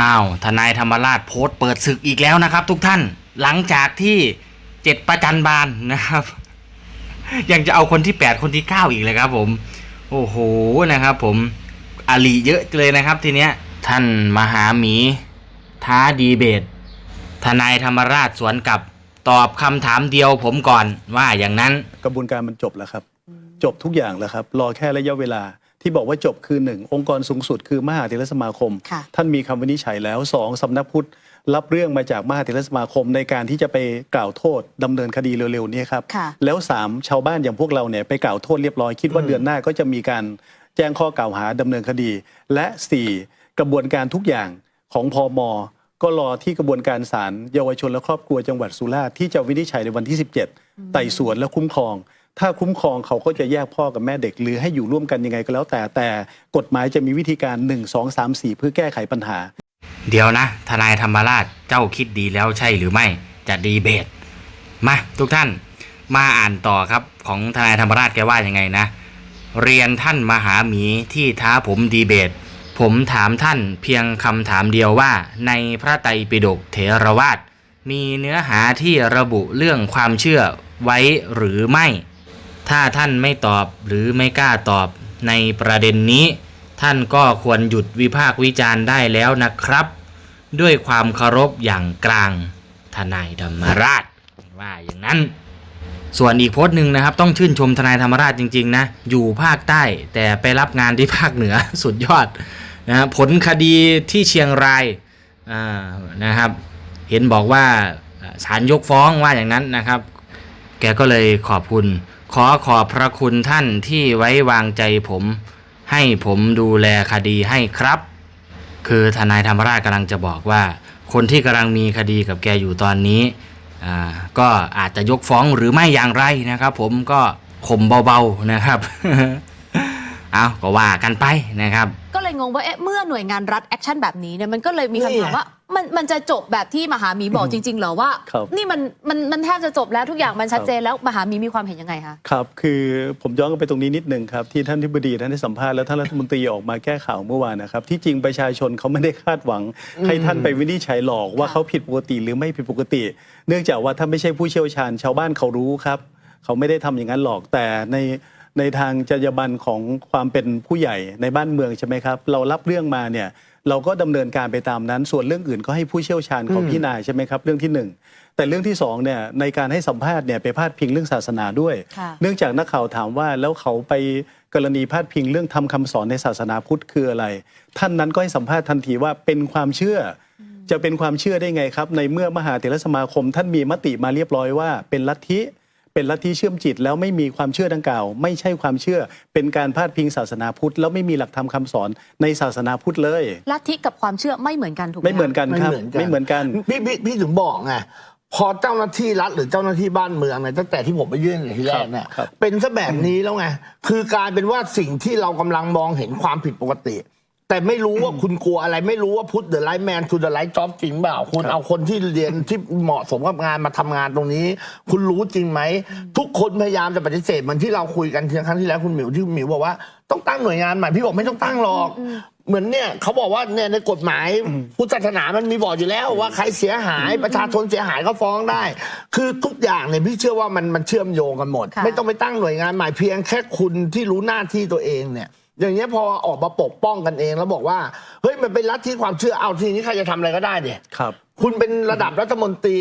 อ้าวทนายธรรมราชโพสต์เปิดศึกอีกแล้วนะครับ ทุกท่านหลังจากที่เจ็ดประจันบานนะครับ ยังจะเอาคนที่แปดคนที่เก้าอีกเลยครับผม โอ้โหนะครับ ผมอาลีเยอะเลยนะครับ ทีเนี้ย ท่านมหาหมี ท้าดีเบต ทนายธรรมราชสวนกลับตอบคำถามเดียวผมก่อนว่าอย่างนั้น กระบวนการมันจบแล้วครับ จบทุกอย่างแล้วครับ รอแค่ระยะเวลา ที่บอกว่าจบคือหนึ่งองค์กรสูงสุดคือมหาเถรสมาคม ค่ะ ท่านมีคำวินิจฉัยแล้วสองสำนักพุทธรับเรื่องมาจากมหาเถรสมาคมในการที่จะไปกล่าวโทษดำเนินคดีเร็วๆนี้ครับ ค่ะ แล้วสามชาวบ้านอย่างพวกเราเนี่ยไปกล่าวโทษเรียบร้อยคิดว่าเดือนหน้าก็จะมีการแจ้งข้อกล่าวหาดำเนินคดี และสี่กระบวนการทุกอย่างของพอมก็รอที่กระบวนการศาลเยาวชนและครอบครัวจังหวัดสุราษฎร์ที่จะวินิจฉัยในวันที่ 17 ไต่สวนและคุ้มครอง ถ้าคุ้มครองเขาก็จะแยกพ่อกับแม่เด็ก หรือให้อยู่ร่วมกันยังไงก็แล้วแต่ แต่กฎหมายจะมีวิธีการ 1 2 3 4 เพื่อแก้ไขปัญหา เดี๋ยวนะ ทนายธรรมราชเจ้าคิดดีแล้วใช่หรือไม่จะดีเบต มาทุกท่านมาอ่านต่อครับของทนายธรรมราชแกว่ายังไงนะ เรียนท่านมหาหมีที่ท้าผมดีเบต ผมถามท่านเพียงคำถามเดียวว่า ในพระไตรปิฎกเถรวาทมีเนื้อหาที่ระบุเรื่องความเชื่อไว้หรือไม่ ถ้าท่านไม่ตอบหรือไม่กล้าตอบในประเด็นนี้ ท่านก็ควรหยุดวิพากษ์วิจารณ์ได้แล้วนะครับ ด้วยความเคารพอย่างกลางทนายธรรมราชว่าอย่างนั้น ส่วนอีกโพสต์หนึ่งนะครับ ต้องชื่นชมทนายธรรมราชจริง ๆ นะ อยู่ภาคใต้แต่ไปรับงานที่ภาคเหนือสุดยอดนะผลคดีที่เชียงรายานะครับ เห็นบอกว่าศาลยกฟ้องว่าอย่างนั้นนะครับ แกก็เลยขอบคุณ ขอขอบพระคุณท่านที่ไว้วางใจผม ให้ผมดูแลคดีให้ครับ คือทนายธรรมราชกำลังจะบอกว่า คนที่กำลังมีคดีกับแกอยู่ตอนนี้อ่าก็อาจจะยกฟ้องหรือไม่อย่างไรนะครับ ผมก็ข่มเบาๆนะครับเอาก็ว่ากันไปนะครับ ก็เลยงงว่าเอ๊ะเมื่อหน่วยงานรัฐแอคชั่นแบบนี้เนี่ยมันก็เลยมีคำถามว่า มันมันจะจบแบบที่มหาหมีบอกจริง ๆ เหรอว่า ครับ นี่มันมันมันแทบจะจบแล้วทุกอย่างมันชัดเจนแล้วมหาหมีมีความเห็นยังไงคะครับ คือผมย้อนกลับไปตรงนี้นิดหนึ่งครับ ที่ท่านทิบดีท่านได้สัมภาษณ์แล้วท่านรัฐมนตรีออกมาแก้ข่าวเมื่อวานนะครับ ที่จริงประชาชนเขาไม่ได้คาดหวัง ให้ท่านไปวินิจฉัยหรอกว่าค่ะเขาผิดปกติหรือไม่ผิดปกติ เนื่องจากว่าท่านไม่ใช่ผู้เชี่ยวชาญ ชาวบ้านเขารู้ครับ เขาไม่ได้ทำอย่างนั้นหรอกแต่ในในทางจรรยาบรรณของความเป็นผู้ใหญ่ในบ้านเมืองใช่ไหมครับ เรารับเรื่องมาเนี่ย เราก็ดำเนินการไปตามนั้น ส่วนเรื่องอื่นก็ให้ผู้เชี่ยวชาญของพี่นายใช่ไหมครับเรื่องที่หนึ่งแต่เรื่องที่สองเนี่ยในการให้สัมภาษณ์เนี่ยไปพาดพิงเรื่องศาสนาด้วยค่ะเนื่องจากนักข่าวถามว่าแล้วเขาไปกรณีพาดพิงเรื่องทำคำสอนในศาสนาพุทธคืออะไร ท่านนั้นก็ให้สัมภาษณ์ทันทีว่าเป็นความเชื่ออจะเป็นความเชื่อได้ไงครับ ในเมื่อมหาเถรสมาคม ท่านมีมติมาเรียบร้อยว่าเป็นลัทธิ เป็นลัทธิเชื่อมจิตแล้วไม่มีความเชื่อดังกล่าว ไม่ใช่ความเชื่อเป็นการพาดพิงศาสนาพุทธ แล้วไม่มีหลักธรรมคำสอนในศาสนาพุทธเลย ลัทธิกับความเชื่อไม่เหมือนกันถูกไหมไม่เหมือนคะกันครับไม่เหมือนกันพี่พี่พี่ถึงบอกไงพอเจ้าหน้าที่รัฐหรือเจ้าหน้าที่บ้านเมืองเนี่ยตั้งแต่ที่ผมไปยื่นในที่แรกเนี่ยครับเป็นซะแบบนี้แล้วไงคือกลายเป็นว่าสิ่งที่เรากำลังมองเห็นความผิดปกติ แต่ไม่รู้ว่าคุณกลัวอะไร ไม่รู้ว่าพุทธเดอะไลท์แมนทูเดอะไลท์จ็อบจริงเปล่าคุณเอาคนที่เรียนที่เหมาะสมกับงานมาทำงานตรงนี้ คุณรู้จริงไหม ทุกคนพยายามจะปฏิเสธเหมือนที่เราคุยกันครั้งที่แล้วคุณหมิวที่คุณหมิวบอกว่าต้องตั้งหน่วยงานใหม่พี่บอกไม่ต้องตั้งหรอก เหมือนเนี่ยเขาบอกว่าเนี่ยในกฎหมายพุทธศาสนามันมีบอกอยู่แล้วว่าใครเสียหายประชาชนเสียหายก็ฟ้องได้ คือทุกอย่างเนี่ยพี่เชื่อว่ามันมันเชื่อมโยงกันหมด ค่ะ ไม่ต้องไปตั้งหน่วยงานใหม่เพียงแค่คุณที่รู้หน้าที่ตัวเองเนี่ย อย่างเงี้ยพอออกมาปกป้องกันเองแล้วบอกว่าเฮ้ยมันเป็นลัทธิความเชื่อเอาทีนี้ใครจะทำอะไรก็ได้เนี่ยครับ คุณเป็นระดับรัฐมนตรี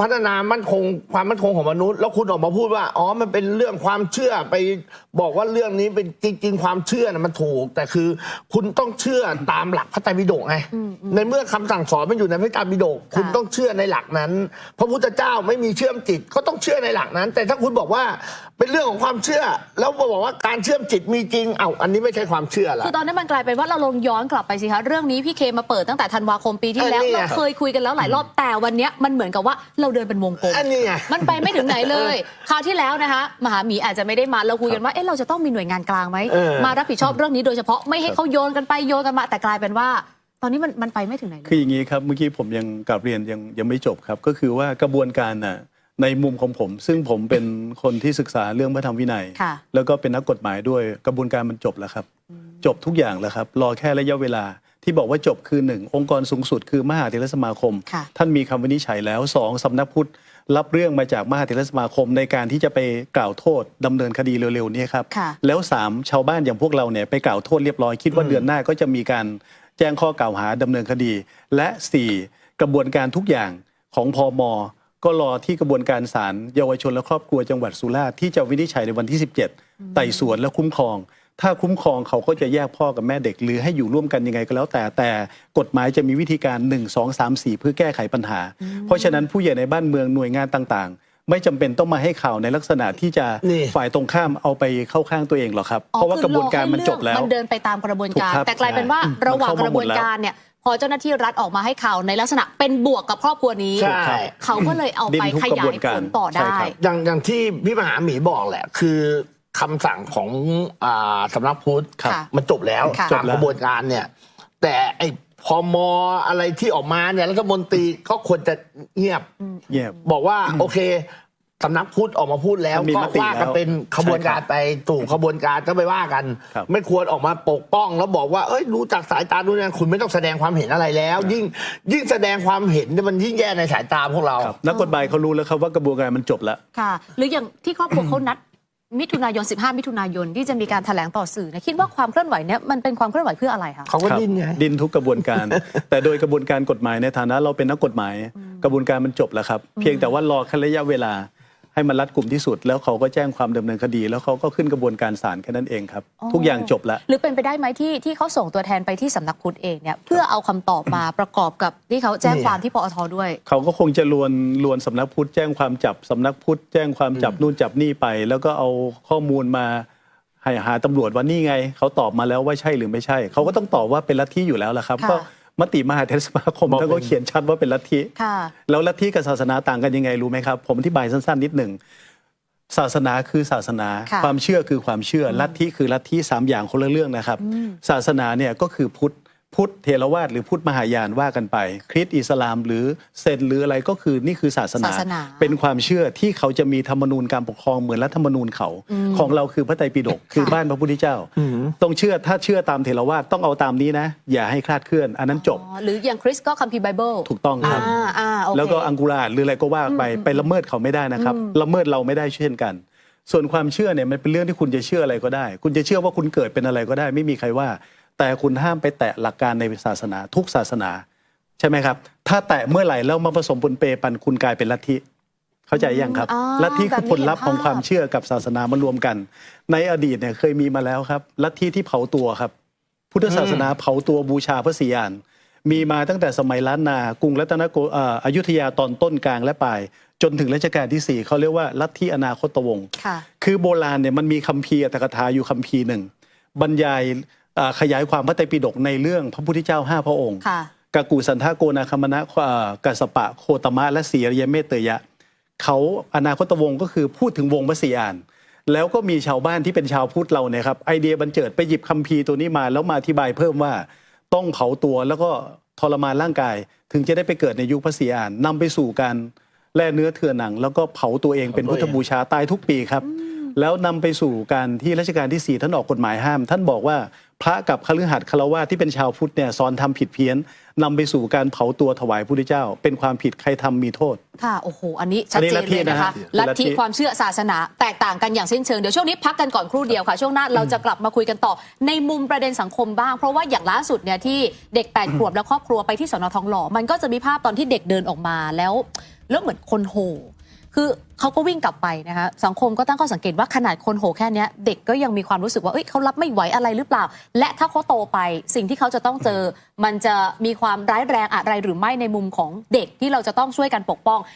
พัฒนามั่นคงความมั่นคงของมนุษย์ แล้วคุณออกมาพูดว่าอ๋อมันเป็นเรื่องความเชื่อไปบอกว่าเรื่องนี้เป็นจริง ๆ ความเชื่อนะมันถูก แต่คือคุณต้องเชื่อตามหลักพระไตรปิฎกไงในเมื่อคำสั่งสอนมันอยู่ในพระไตรปิฎกคุณต้องเชื่อในหลักนั้น พระพุทธเจ้าไม่มีเชื่อมจิตก็ต้องเชื่อในหลักนั้น แต่ถ้าคุณบอกว่าเป็นเรื่องของความเชื่อ แล้วมาบอกว่าการเชื่อมจิตมีจริงเอ้าอันนี้ไม่ใช่ความเชื่อละคือตอนนี้มันกลายเป็นว่าเราลองย้อนกลับไปสิคะเรื่องนี้พี่เคมาเปิดตั้งแต่ธันวาคมปีที่แล้วเออนี่ไงเราเคยคุยกันแล้วหลายรอบแต่วันเนี้ยมันเหมือนกับว่าเราเดินเป็นวงกลมอันนี้ไง มันไปไม่ถึงไหนเลยคราวที่แล้วนะคะมหาหมีอาจจะไม่ได้มาเราคุยกันว่าเอ๊ะเราจะต้องมีหน่วยงานกลางไหมเออ มารับผิดชอบเรื่องนี้โดยเฉพาะไม่ให้เขาโยนกันไปโยนกันมาแต่กลายเป็นว่า ตอนนี้มันมันไปไม่ถึงไหนเลคือยอย่างนี้ครับเมื่อกี้ผมยังกลับเรียนยังยังไม่จบครับ ก็คือว่ากระบวนการน่ะในมุมของผม ซึ่งผมเป็นคนที่ศึกษาเรื่องพระธรรมวินัย ค่ะ แล้วก็เป็นนักกฎหมายด้วยกระบวนการมันจบแล้วครับ จบทุกอย่างแล้วครับ รอแค่ระยะเวลา ที่บอกว่าจบคือหนึ่งองค์กรสูงสุดคือมหาเถรสมาคม ค่ะ ท่านมีคำวินิจฉัยแล้วสองสำนักพุทธรับเรื่องมาจากมหาเถรสมาคม ในการที่จะไปกล่าวโทษดำเนินคดีเร็วๆนี้ครับ ค่ะ แล้วสามชาวบ้านอย่างพวกเราเนี่ยไปกล่าวโทษเรียบร้อยคิดว่าเดือนหน้าก็จะมีการแจ้งข้อกล่าวหาดำเนินคดี และสี่กระบวนการทุกอย่างของพอมก็รอที่กระบวนการศาลเยาวชนและครอบครัวจังหวัดสุราษฎร์ที่จะวินิจฉัยในวันที่ 17 ไต่สวนและคุ้มครอง ถ้าคุ้มครองเขาก็จะแยกพ่อกับแม่เด็ก หรือให้อยู่ร่วมกันยังไงก็แล้วแต่แต่กฎหมายจะมีวิธีการ 1 2 3 4 เพื่อแก้ไขปัญหา เพราะฉะนั้นผู้ใหญ่ในบ้านเมืองหน่วยงานต่างๆ ไม่จำเป็นต้องมาให้ข่าวในลักษณะที่จะนี่ฝ่ายตรงข้ามเอาไปเข้าข้างตัวเองหรอกครับ เพราะว่ากระบวนการมันจบแล้วมันเดินไปตามกระบวนการถูกครับแต่กลายเป็นว่าใช่ระหว่างมันกเข้ามาระบวนการเนี่ยพอเจ้าหน้าที่รัฐออกมาให้ข่าวในลักษณะเป็นบวกกับครอบครัวนี้ใช่เขาก็เลยเอาดิ้ไปนทุกขกระยาบวยนการผลต่อใช่ได้ครับอย่างอย่างที่พี่มหาหมีบอกแหละ คือ คำสั่งของอ่าสำนักพุทธครับมันจบแล้วค่ะตามกระบวนการเนี่ย แต่ไอ้พอมอะไรที่ออกมาเนี่ยรัฐมนตรีก็ควรจะเงียบเงียบ บอกว่าโอเคสำนักพุทธออกมาพูดแล้วมันมีก็มติว่ากันแล้วเป็นขบวนการใช่ครับไปตู่ขบวนการก็ไปว่ากันครับไม่ควรออกมาปกป้อง แล้วบอกว่าเอ้ยรู้จากสายตาดูเนี่ยคุณไม่ต้องแสดงความเห็นอะไรแล้ว ยิ่งยิ่งแสดงความเห็นเนี่ยมันยิ่งแย่ในสายตาพวกเราครับนักกฎหมายเขารู้แล้วครับว่ากระบวนการมันจบแล้วค่ะ หรืออย่างที่ครอบครัวเขานัด มิถุนายน 15 มิถุนายนที่จะมีการแถลงต่อสื่อเนยคิดว่าความเคลื่อนไหวเนี่ยมันเป็นความเคลื่อนไหวเพื่ออะไรคะเขาก็ครับดิ้นไงดิ้นทุกกระบวนการ แต่โดยกระบวนการกฎหมายในฐานะเราเป็นนักกฎหมาย กระบวนการมันจบแล้วครับ เพียงแต่ว่ารอแค่ระยะเวลา ให้มันรัดกลุ่มที่สุด แล้วเขาก็แจ้งความดำเนินคดี แล้วเขาก็ขึ้นกระบวนการศาลแค่นั้นเองครับ อ๋อ ทุกอย่างจบแล้ว หรือเป็นไปได้ไหมที่ที่เขาส่งตัวแทนไปที่สำนักพุทธเองเนี่ยเพื่อเอาคำตอบมาประกอบกับที่เขาแจ้งเนี่ยความที่ปอทด้วย เขาก็คงจะลวนลวนสำนักพุทธแจ้งความจับสำนักพุทธแจ้งความจับนู่นจับนี่ไป แล้วก็เอาข้อมูลมาให้หาตำรวจว่านี่ไง เขาตอบมาแล้วว่าใช่หรือไม่ใช่ เขาก็ต้องตอบว่าเป็นลัทธิอยู่แล้วล่ะครับค่ะ ก็ มติมหาเทรสมาคมบอกท่านก็เป็นเขียนชัดว่าเป็นลัทธิค่ะแล้วลัทธิกับศาสนาต่างกันยังไงรู้ไหมครับ ผมอธิบายสั้นๆนิดหนึ่งศาสนาคือศาสนาค่ะความเชื่อคือความเชื่ออลัทธิคือลัทธิสามอย่างคนละเรื่องนะครับ ศาสนาเนี่ยก็คือพุทธ พุทธเทรวาสหรือพุทธมหายานว่ากันไป คริสต์อิสลามหรือเซนหรืออะไรก็คือนี่คือศาสนาศาสนา เป็นความเชื่อที่เขาจะมีธรรมนูญการปกครองเหมือนรัฐธรรมนูญเขาของเราคือพระไตรปิฎกคือบ้านพระพุทธเจ้า ต้องเชื่อถ้าเชื่อตามเทรวาสต้องเอาตามนี้นะ อย่าให้คลาดเคลื่อน อันนั้นจบอ๋อหรืออย่างคริสก็คัมภีร์ไบเบิลถูกต้องครับอ่าอ่าโอเคแล้วก็อังกุราหรืออะไรก็ว่าไปไปละเมิดเขาไม่ได้นะครับละเมิดเราไม่ได้เช่นกันส่วนความเชื่อเนี่ยมันเป็นเรื่องที่คุณจะเชื่ออะไรก็ได้ คุณจะเชื่อว่าคุณเกิดเป็นอะไรก็ได้ ไม่มีใครว่า แต่คุณห้ามไปแตะหลักการในศาสนา ทุกศาสนา ใช่ไหมครับ ถ้าแตะเมื่อไหร่แล้วมาผสมปนเปปันคุณกลายเป็นลัทธิเข้าใจยังครับอ่าลัทธิคือผลลัพธ์แบบนี้ของความเชื่อกับศาสนามารวมกัน ในอดีตเนี่ยเคยมีมาแล้วครับ ลัทธิที่เผาตัวครับ พุทธศาสนาเผาตัวบูชาพระศรีอานมีมาตั้งแต่สมัยล้านนา กรุงรัตนโกเอ่ออยุธยาตอนต้นกลางและปลาย จนถึงรัชกาลที่ 4 เขาเรียกว่าลัทธิอนาคตวงศ์ค่ะคือโบราณเนี่ยมันมีคัมภีร์อัตถกถาอยู่คัมภีร์หนึ่งบรรยายอ่า ขยายความพระไตรปิฎกในเรื่องพระพุทธเจ้าห้าพระองค์ค่ะกากูสันทาโกนาคมณะอ่ากัสสปะโคตมะและสีอริยเมตเตยะเขาอนาคตวงศ์ก็คือพูดถึงวงพระศรีอาน แล้วก็มีชาวบ้านที่เป็นชาวพุทธเราเนี่ยครับไอเดียบันเจิดไปหยิบคัมภีร์ตัวนี้มา แล้วมาอธิบายเพิ่มว่าต้องเผาตัวแล้วก็ทรมานร่างกาย ถึงจะได้ไปเกิดในยุคพระศรีอานนำไปสู่การแล่เนื้อเถื่อนหนัง แล้วก็เผาตัวเองเป็นพุทธบูชาตายทุกปีครับ แล้วนำไปสู่การที่รัชกาลที่ 4 ท่านออกกฎหมายห้าม ท่านบอกว่า พระกับคฤหัสถ์คารวะที่เป็นชาวพุทธเนี่ยสอนทำผิดเพี้ยนนำไปสู่การเผาตัวถวายพระพุทธเจ้า เป็นความผิดใครทำมีโทษ ค่ะโอ้โห อันนี้ชัดอันนี้เจลันทธิเลยนะคะนะฮะลัทลัทธิธิความเชื่อศาสนาแตกต่างกันอย่างสิ้นเชิง เดี๋ยวช่วงนี้พักกันก่อนครู่เดียวค่ะ ช่วงหน้าเราจะกลับมาคุยกันต่อ ในมุมประเด็นสังคมบ้าง เพราะว่าอย่างล่าสุดเนี่ยที่เด็ก 8 ขวบและครอบครัวไปที่สนทองหล่อมันก็จะมีภาพตอนที่เด็กเดินออกมาแล้วแล้วเหมือนคนโห่ คือเขาก็วิ่งกลับไปนะคะสังคมก็ตั้งข้อสังเกตว่าขนาดคนโหแค่นี้เด็กก็ยังมีความรู้สึกว่าเอ้ยเขารับไม่ไหวอะไรหรือเปล่า และถ้าเขาโตไปสิ่งที่เขาจะต้องเจอ มันจะมีความร้ายแรงอะไรหรือไม่ในมุมของเด็กที่เราจะต้องช่วยกันปกป้อง